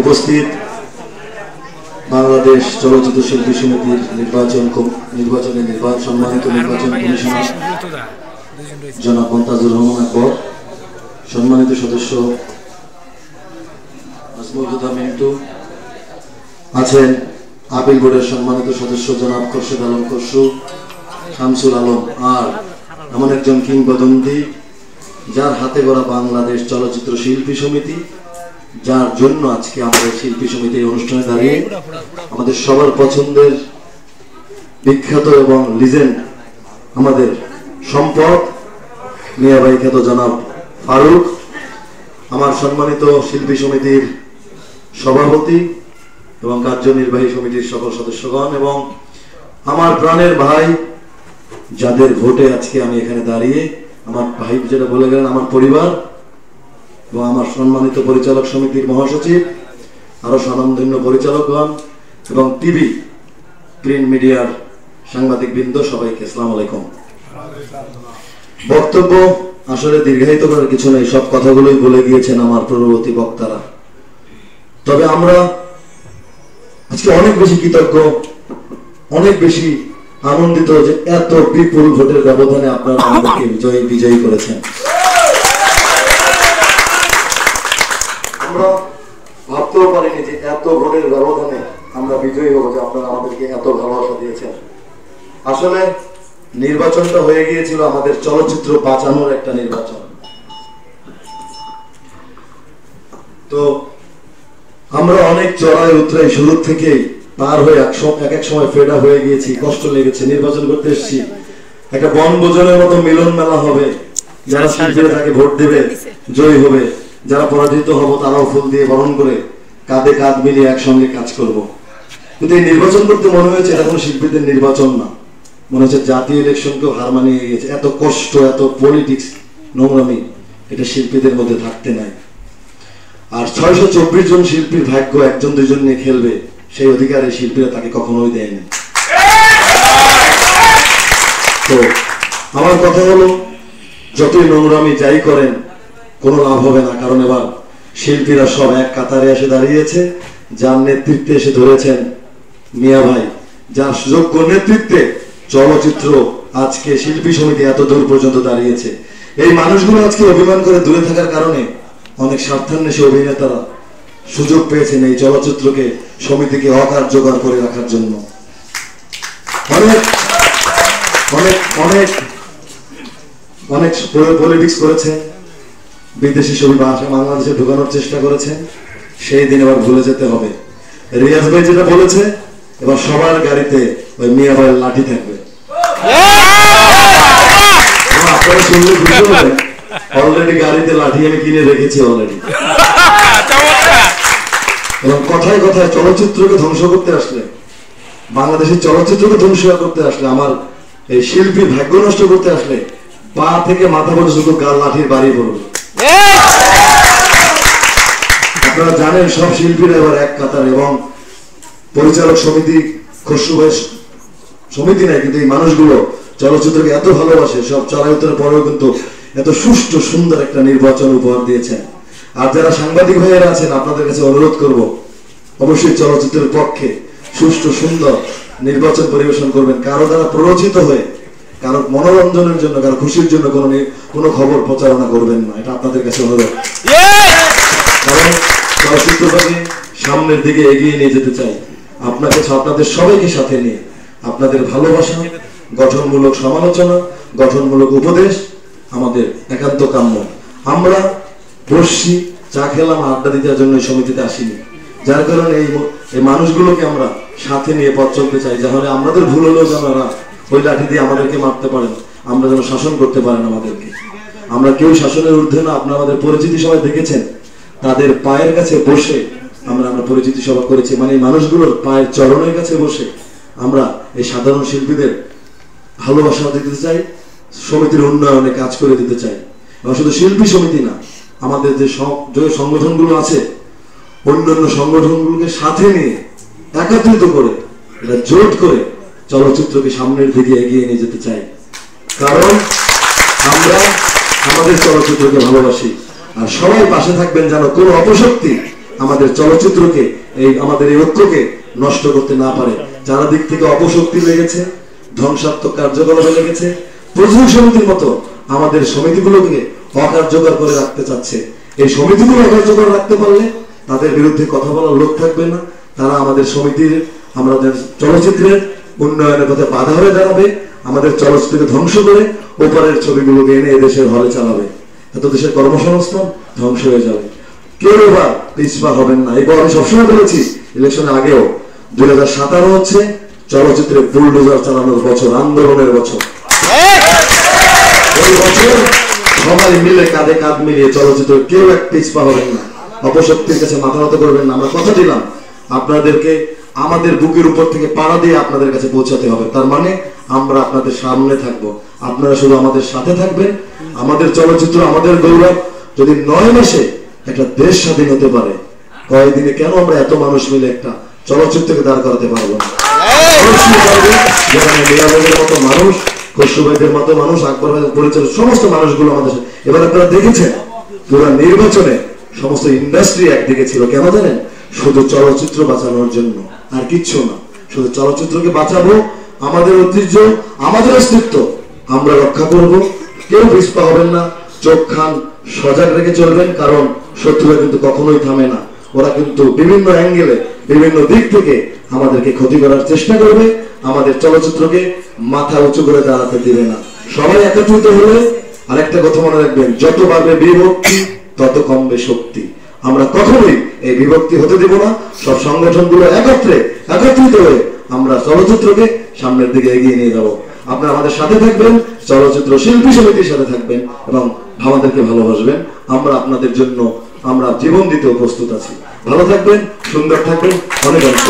উপস্থিত বাংলাদেশ চলচ্চিত্র শিল্পী সমিতির নির্বাচন নির্বাচনে নির্বাচন, সম্মানিত নির্বাচন কমিশনার জনাব মন্তাজুর রহমান আকবর, সম্মানিত সদস্য আছেন আপিল বোর্ডের সম্মানিত সদস্য জনাব খোরশেদ আলম খসরু, শামসুল আলম আর এমন একজন কিংবদন্তি যার হাতে গড়া বাংলাদেশ চলচ্চিত্র শিল্পী সমিতি, যার জন্য আজকে আমাদের শিল্পী সমিতির অনুষ্ঠানে দাঁড়িয়ে আমাদের সবার পছন্দের বিখ্যাত এবং লিজেন্ড আমাদের সম্পদ মিয়াবাই খ্যাত জনাব ফারুক, আমার সম্মানিত শিল্পী সমিতির সভাপতি এবং কার্যনির্বাহী সমিতির সকল সদস্যগণ এবং আমার প্রাণের ভাই, যাদের ভোটে আজকে আমি এখানে দাঁড়িয়ে আমার ভাই যেটা বলে গেলেন, আমার পরিবার এবং আমার সম্মানিত পরিচালক সমিতির মহাসচিব, আরও স্বনামধন্য পরিচালকগণ এবং টিভি প্রিন্ট মিডিয়ার সাংবাদিক বৃন্দ সবাইকে আসসালামু আলাইকুম। বক্তব্য আসলে দীর্ঘায়িত করার কিছু নেই, সব কথাগুলোই বলে গিয়েছেন আমার পূর্ববর্তী বক্তারা। তবে আমরা আজকে অনেক বেশি কৃতজ্ঞ, অনেক বেশি আনন্দিত যে এত বিপুল ভোটের ব্যবধানে আপনারা আমাদেরকে বিজয়ী বিজয়ী করেছেন। আমরা ভাবতেও পারিনি যে এত ভোটের ব্যবধানে আমরা বিজয়ী হব যে আপনারা আমাদেরকে এত ভালোবাসা দিয়েছেন। আসলে নির্বাচনটা হয়ে গিয়েছিল আমাদের চলচ্চিত্র বাঁচানোর একটা নির্বাচন। তো আমরা অনেক চড়াই উতরাই শুরু থেকেই পার হয়ে এক সম- এক এক সময় ফেডা হয়ে গিয়েছি কষ্ট লেগেছে নির্বাচন করতে এসেছি। একটা বনভোজনের মতো মিলন মেলা হবে। যারা শিল্পীরা তাকে ভোট দেবে জয়ী হবে। যারা পরাজিত হব তারাও ফুল দিয়ে বরণ করে কাঁধে কাঁধ মিলিয়ে একসঙ্গে কাজ করব। কিন্তু এই নির্বাচন করতে মনে হয়েছে এটা কোনো শিল্পীদের নির্বাচন না। মনে হচ্ছে জাতীয় ইলেকশনকেও হার মানিয়ে গিয়েছে। এত কষ্ট এত পলিটিক্স নোংরামি এটা শিল্পীদের মধ্যে থাকতে নাই। আর ছয়শো চব্বিশ জন শিল্পীর ভাগ্য একজন দুজন নিয়ে খেলবে। সেই অধিকার শিল্পীরা তাকে কখনোই দেয়নি। তো আমার কথা হলো, যতই নোংরামি যাই করেন, কোনো লাভ হবে না। কারণ এবার শিল্পীরা সব এক কাতারে এসে দাঁড়িয়েছে, যার নেতৃত্বে এসে ধরেছেন মিয়া ভাই। যার যোগ্য নেতৃত্বে চলচ্চিত্র আজকে শিল্পী সমিতি এত দূর পর্যন্ত দাঁড়িয়েছে। এই মানুষগুলো আজকে অভিমান করে দূরে থাকার কারণে অনেক স্বার্থান্বেষী অভিনেতারা সুযোগ পেয়েছেন এই চলচ্চিত্রকে সমিতিকে অকার্যকর করে রাখার জন্য। অনেক অনেক অনেক অনেক পলিটিক্স করেছে। বিদেশি ছবি বাংলাদেশে ঢোকানোর চেষ্টা করেছে। সেই দিন এবার ভুলে যেতে হবে। রিয়াজ ভাই যেটা বলেছে, এবার সবার গাড়িতে ওই মিয়া ভাইয়ের লাঠি থাকবে। অলরেডি গাড়িতে লাঠি আমি কিনে রেখেছি অলরেডি এবং কথায় কথায় চলচ্চিত্রকে ধ্বংস করতে আসলে, বাংলাদেশের চলচ্চিত্রকে ধ্বংস করতে আসলে, আমার এই শিল্পীর ভাগ্য নষ্ট করতে আসলে, পা থেকে মাথা পর্যন্ত গাল লাঠির বাড়ি পড়বে। আপনারা জানেন, সব শিল্পীরা এবার এক কাতার এবং পরিচালক সমিতি, খসরু ভাই সমিতি নাই, কিন্তু এই মানুষগুলো চলচ্চিত্রকে এত ভালোবাসে, সব উত্তরের পরেও কিন্তু এত সুষ্ঠু, সুন্দর একটা নির্বাচন উপহার দিয়েছেন। আর যারা সাংবাদিক হয়ে আছেন, আপনাদের কাছে অনুরোধ করব, অবশ্যই চলচ্চিত্রের পক্ষে সুষ্ঠু, সুন্দর নির্বাচন পরিবেশন করবেন। কারও দ্বারা প্ররোচিত হয়ে, কারও মনোরঞ্জনের জন্য, কারও খুশির জন্য কোনো কোনো খবর প্রচারণা করবেন না। এটা আপনাদের কাছে অনুরোধ। কারণ চলচ্চিত্রটাকে সামনের দিকে এগিয়ে নিয়ে যেতে চাই। আপনাকে আপনাদের সবাইকে সাথে নিয়ে আপনাদের ভালোবাসা, গঠনমূলক সমালোচনা, গঠনমূলক উপদেশ আমাদের একান্ত কাম্য। আমরা বসছি চা খেলাম আড্ডা দিতে জন্য এই সমিতিতে আসিনি। যার কারণে এই এই মানুষগুলোকে আমরা সাথে নিয়ে পথ চলতে চাই, যাহলে আমাদের ভুল হলেও যেন ওই লাঠি দিয়ে আমাদেরকে মারতে পারেন। আমরা যেন শাসন করতে পারেন আমাদেরকে। আমরা কেউ শাসনের ঊর্ধ্বে না, আপনারা আমাদের পরিচিতি সবাই দেখেছেন। তাদের পায়ের কাছে বসে আমরা আমরা পরিচিতি সভা করেছি। মানে এই মানুষগুলোর পায়ের চরণের কাছে বসে আমরা এই সাধারণ শিল্পীদের ভালোবাসা দিতে চাই, সমিতির উন্নয়নে কাজ করে দিতে চাই। এবং শুধু শিল্পী সমিতি না আমাদের যে সং- যে সংগঠনগুলো আছে, অন্যান্য সংগঠনগুলোকে সাথে নিয়ে, একাত্রিত করে এটা জোট করে চলচ্চিত্রকে সামনের দিকে এগিয়ে নিয়ে যেতে চাই কারণ আমরা আমাদের চলচ্চিত্রকে ভালোবাসি। আর সবাই পাশে থাকবেন যেন কোনো অপশক্তি আমাদের চলচ্চিত্রকে, এই আমাদের এই ঐক্যকে নষ্ট করতে না পারে। যারা দিক থেকে অপশক্তি লেগেছে, ধ্বংসাত্মক কার্যকলাপে লেগেছে প্রযোজক সমিতির মতো আমাদের সমিতিগুলোকে অকার্যকর করে রাখতে চাচ্ছে। এই সমিতিগুলো অকার্যকর রাখতে পারলে তাদের বিরুদ্ধে কথা বলার লোক থাকবে না। তারা আমাদের সমিতির আমাদের চলচ্চিত্রের উন্নয়নের পথে বাধা হয়ে দাঁড়াবে আমাদের চলচ্চিত্রকে ধ্বংস করে ওপারের ছবিগুলোকে এনে এদেশের হলে চালাবে। এত দেশের কর্মসংস্থান ধ্বংস হয়ে যাবে। কেউ এবার পিছপা হবেন না। এবার আমি সবসময় বলেছি ইলেকশনের আগেও। দুই হাজার সতেরো হচ্ছে চলচ্চিত্রে বুলডোজার চালানোর বছর আন্দোলনের বছর। ওই বছর সবাই মিলে কাঁধে কাঁধ মিলিয়ে চলচ্চিত্র কেউ এক পিছপা হবেন না। অপশক্তির কাছে মাথা নত করবেন না। আমরা কথা দিলাম আপনাদেরকে আমাদের বুকের উপর থেকে পাড়া দিয়ে আপনাদের কাছে পৌঁছাতে হবে। তার মানে আমরা আপনাদের সামনে থাকব। আপনারা শুধু আমাদের সাথে থাকবেন। আমাদের চলচ্চিত্র আমাদের গৌরব যদি নয় মাসে একটা দেশ স্বাধীন হতে পারে কয়েকদিনে কেন আমরা এত মানুষ মিলে একটা চলচ্চিত্রকে দাঁড় করাতে পারব না? মানুষ খসরু মতো মানুষ, আকবর পরিচালক সমস্ত মানুষগুলো আমাদের এবার আপনারা দেখেছেন, পুরো নির্বাচনে সমস্ত ইন্ডাস্ট্রি একদিকে ছিল। কেন জানেন? শুধু চলচ্চিত্র বাঁচানোর জন্য, আর কিচ্ছু না। শুধু চলচ্চিত্রকে বাঁচাবো, আমাদের ঐতিহ্য, আমাদের অস্তিত্ব, আমরা রক্ষা করব। কেউ পিছপা হবেন না, চোখ খান, সজাগ রেখে চলবেন, কারণ শত্রুরা কিন্তু কখনোই থামে না। ওরা কিন্তু বিভিন্ন অ্যাঙ্গেলে বিভিন্ন দিক থেকে আমাদেরকে ক্ষতি করার চেষ্টা করবে। আমাদের চলচ্চিত্রকে মাথা উঁচু করে দাঁড়াতে দিবে না। সবাই একত্রিত হলে আরেকটা কথা মনে রাখবেন, যত বাড়বে বিভক্তি, তত কমবে শক্তি। আমরা কখনোই এই বিভক্তি হতে দেব না। সব সংগঠনগুলো একত্রে, একত্রিত হয়ে আমরা চলচ্চিত্রকে সামনের দিকে এগিয়ে নিয়ে যাব। আপনারা আমাদের সাথে থাকবেন, চলচ্চিত্র শিল্পী সমিতির সাথে থাকবেন এবং আমাদেরকে ভালোবাসবেন। আমরা আপনাদের জন্য আমরা জীবন দিতেও প্রস্তুত আছি। ভালো থাকবেন, সুন্দর থাকবেন। অনেক অনেক